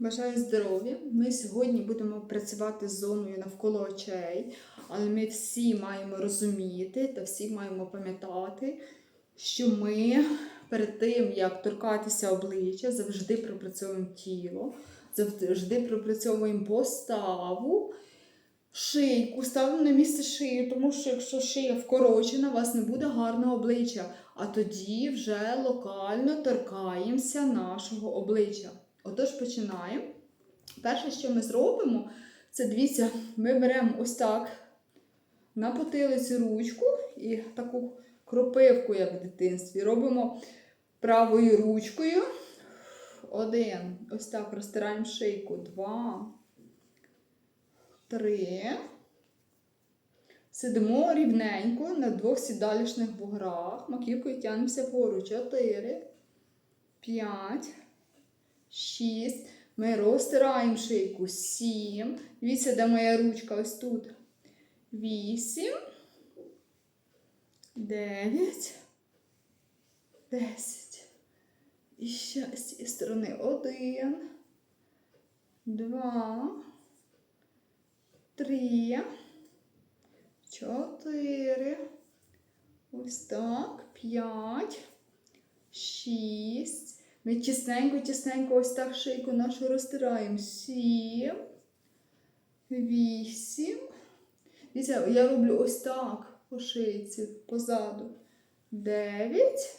Бажаю здоров'я. Ми сьогодні будемо працювати з зоною навколо очей, але ми всі маємо розуміти та всі маємо пам'ятати, що ми перед тим, як торкатися обличчя, завжди пропрацьовуємо тіло, завжди пропрацьовуємо поставу, шийку, ставимо на місце шию, тому що якщо шия вкорочена, у вас не буде гарного обличчя, а тоді вже локально торкаємося нашого обличчя. Отож, починаємо. Перше, що ми зробимо, це дивіться, ми беремо ось так на потилицю ручку і таку кропивку, як в дитинстві, робимо правою ручкою. Один. Ось так розтираємо шийку. Два. Три. Сидимо рівненько на двох сідалішних буграх. Маківкою тягнемося вгору. Чотири. П'ять. Шість. Ми розтираємо шийку. Сім. Дивіться, де моя ручка ось тут. Вісім. Дев'ять. Десять. І ще з цієї сторони. Один. Два. Три. Чотири. Ось так. П'ять. Шість. Ми тісненько-тісненько ось так шийку нашу розтираємо. Сім. Вісім. Дивіться, я роблю ось так по шийці, позаду. Дев'ять.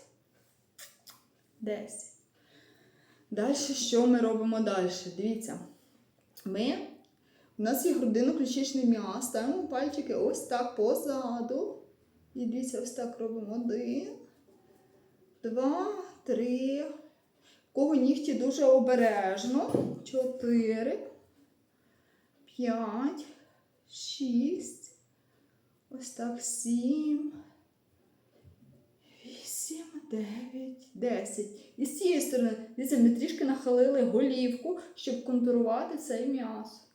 Десять. Далі що ми робимо далі? Дивіться. Ми, у нас є грудино-ключичний м'яз, ставимо пальчики ось так позаду. І дивіться, ось так робимо. Один, два, три. Кого нігті дуже обережно. Чотири, п'ять, шість. Ось так сім. Вісім, дев'ять, десять. І з цієї сторони, дивіться, ми трішки нахилили голівку, щоб контурувати цей м'яз.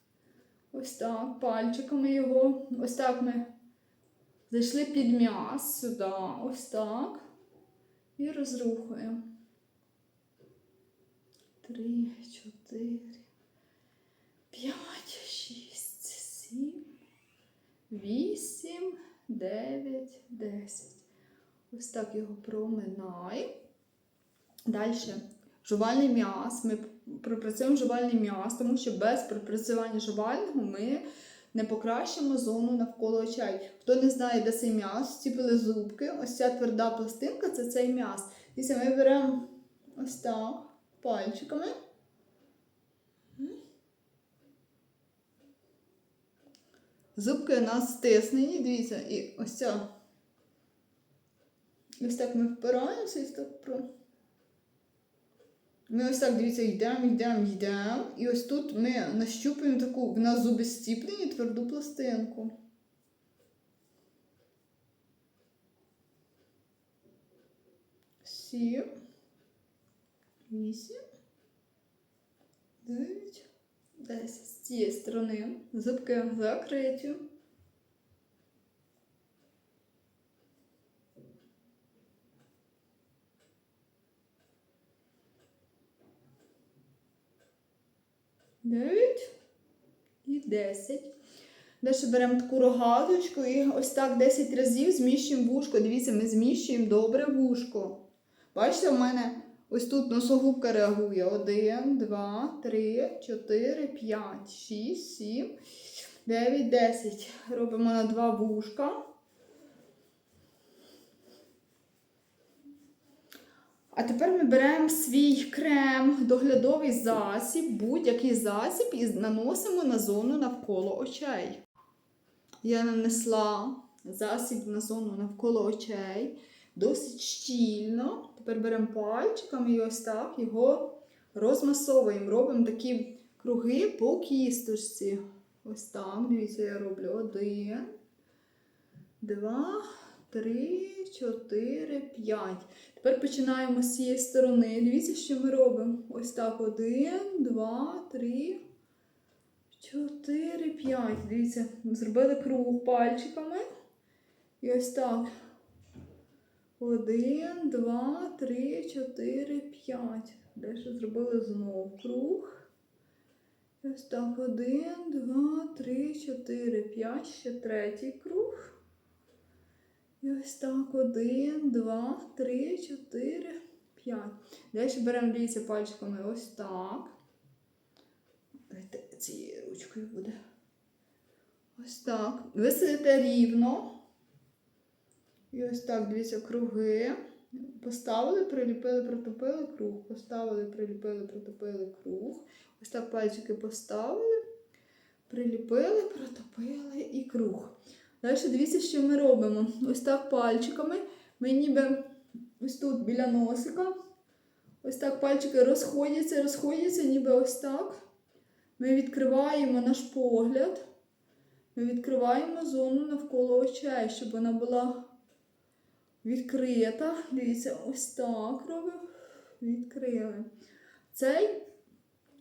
Ось так, пальчиками його. Ось так ми зайшли під м'яз сюди. Ось так. І розрухуємо. Три, чотири, п'ять, шість, сім, вісім, дев'ять, десять. Ось так його проминай. Далі. Жувальний м'яз. Ми пропрацюємо жувальний м'яз, тому що без пропрацювання жувального ми не покращимо зону навколо очей. Хто не знає, де цей м'яз, стіпили зубки. Ось ця тверда пластинка це цей м'яз. Дивіться, ми беремо ось так пальчиками. Зубки у нас стиснені, дивіться, і ось ця. Ось так ми впираємося і так про. Ми ось так, дивіться, йдемо, йдемо, йдемо. І ось тут ми нащупуємо таку, в нас зуби стіплені тверду пластинку. Сім. Вісім. Дев'ять. Десять. З цієї сторони. Зубки закриті. Дев'ять і десять. Далі беремо таку рогаточку і ось так 10 разів зміщуємо вушко. Дивіться, ми зміщуємо добре вушко. Бачите, у мене ось тут носогубка реагує. Один, два, три, чотири, п'ять, шість, сім, дев'ять, десять. Робимо на два вушка. А тепер ми беремо свій крем, доглядовий засіб, будь-який засіб і наносимо на зону навколо очей. Я нанесла засіб на зону навколо очей досить щільно. Тепер беремо пальчиками і ось так його розмасовуємо. Робимо такі круги по кісточці. Ось так. Дивіться, я роблю один, два, три, чотири, п'ять. Тепер починаємо з цієї сторони. Дивіться, що ми робимо. Ось так. Один, два, три, чотири, п'ять. Дивіться, зробили круг пальчиками. І ось так. Один, два, три, чотири, п'ять. Далі зробили знов круг. Ось так, один, два, три, чотири, п'ять, ще третій круг. І ось так, один, два, три, чотири, п'ять. Далі беремо, дивіться, пальчиками ось так. Дайте цією ручкою буде. Ось так. Ви сидите рівно. І ось так, дивіться, круги. Поставили, приліпили, протопили круг. Поставили, приліпили, протопили круг. Ось так пальчики поставили, приліпили, протопили і круг. Далі дивіться, що ми робимо. Ось так пальчиками. Ми ніби ось тут біля носика. Ось так пальчики розходяться, розходяться, ніби ось так. Ми відкриваємо наш погляд. Ми відкриваємо зону навколо очей, щоб вона була відкрита. Дивіться, ось так робимо. Відкрили. Цей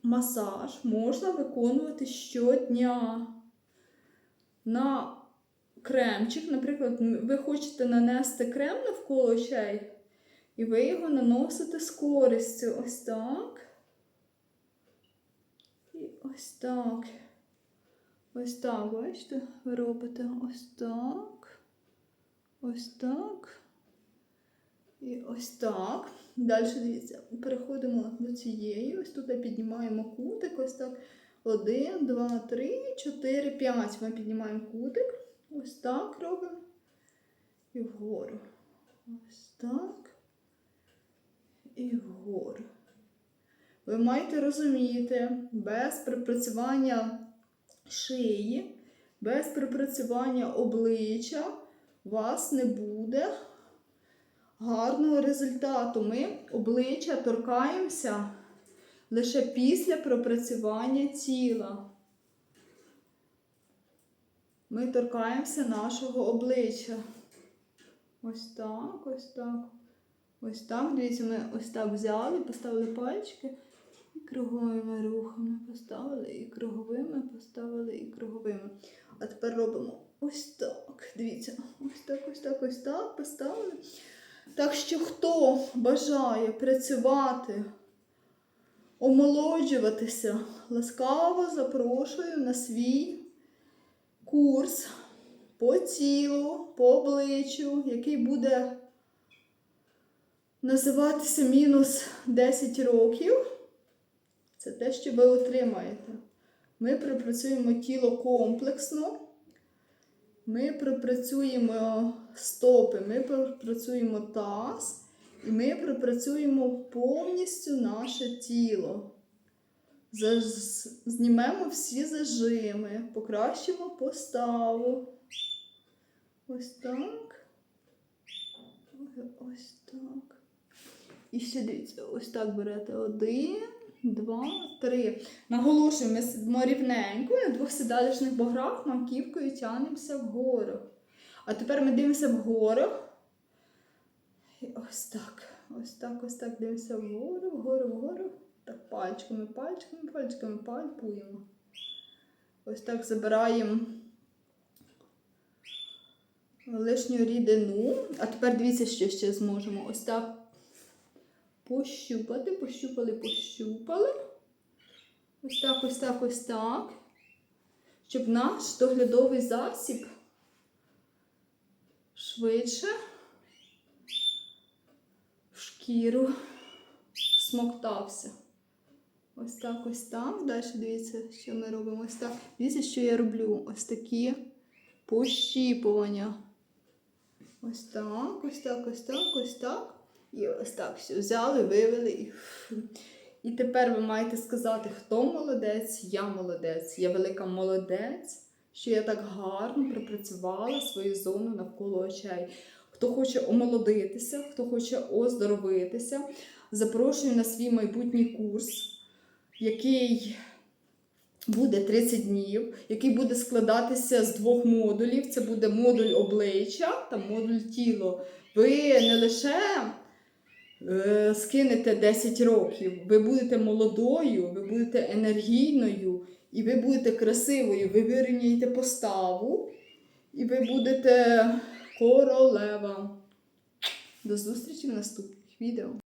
масаж можна виконувати щодня. На кремчик, наприклад, ви хочете нанести крем навколо очей, і ви його наносите з користю. Ось так. І ось так. Ось так, бачите, ви робите ось так. Ось так. І ось так. Далі дивіться, переходимо до цієї. Ось тут піднімаємо кутик. Ось так. Один, два, три, чотири, п'ять. Ми піднімаємо кутик. Ось так робимо. І вгору. Ось так. І вгору. Ви маєте розуміти, без припрацювання шиї, без припрацювання обличчя у вас не буде гарного результату. Ми обличчя торкаємося лише після пропрацювання тіла. Ми торкаємося нашого обличчя. Ось так, ось так. Ось так. Дивіться, ми ось так взяли, поставили пальчики і круговими рухами поставили, і круговими поставили, і круговими. А тепер робимо ось так. Дивіться, ось так, ось так, ось так поставили. Так що, хто бажає працювати, омолоджуватися, ласкаво запрошую на свій курс по тілу, по обличчю, який буде називатися мінус 10 років. Це те, що ви отримаєте. Ми пропрацюємо тіло комплексно. Ми пропрацюємо стопи, ми пропрацюємо таз, і ми пропрацюємо повністю наше тіло. Знімемо всі зажими, покращимо поставу. Ось так. Ось так. І ще дивіться, ось так берете один, два, три. Наголошую, ми сидимо рівненько на двох сідалішних бограх, маківкою тягнемося вгору. А тепер ми дивимося вгору. І ось так. Ось так, ось так дивимося вгору, вгору, вгору. Так, пальчиками, пальчиками, пальчиками пальпуємо. Ось так забираємо лишню рідину. А тепер дивіться, що ще зможемо. Ось так пощупати, пощупали, пощупали. Ось так, ось так, ось так. Щоб наш доглядовий засіб швидше в шкіру смоктався. Ось так, ось так. Далі дивіться, що ми робимо. Ось так. Дивіться, що я роблю. Ось такі пощіпування. Ось так, ось так, ось так, ось так. І ось так все взяли, вивели. І, тепер ви маєте сказати, хто молодець, я молодець. Я велика молодець, що я так гарно пропрацювала свою зону навколо очей. Хто хоче омолодитися, хто хоче оздоровитися, запрошую на свій майбутній курс, який буде 30 днів, який буде складатися з двох модулів. Це буде модуль обличчя та модуль тіло. Ви не лише скинете 10 років, ви будете молодою, ви будете енергійною, і ви будете красивою, ви вирівняєте поставу, і ви будете королева. До зустрічі в наступних відео.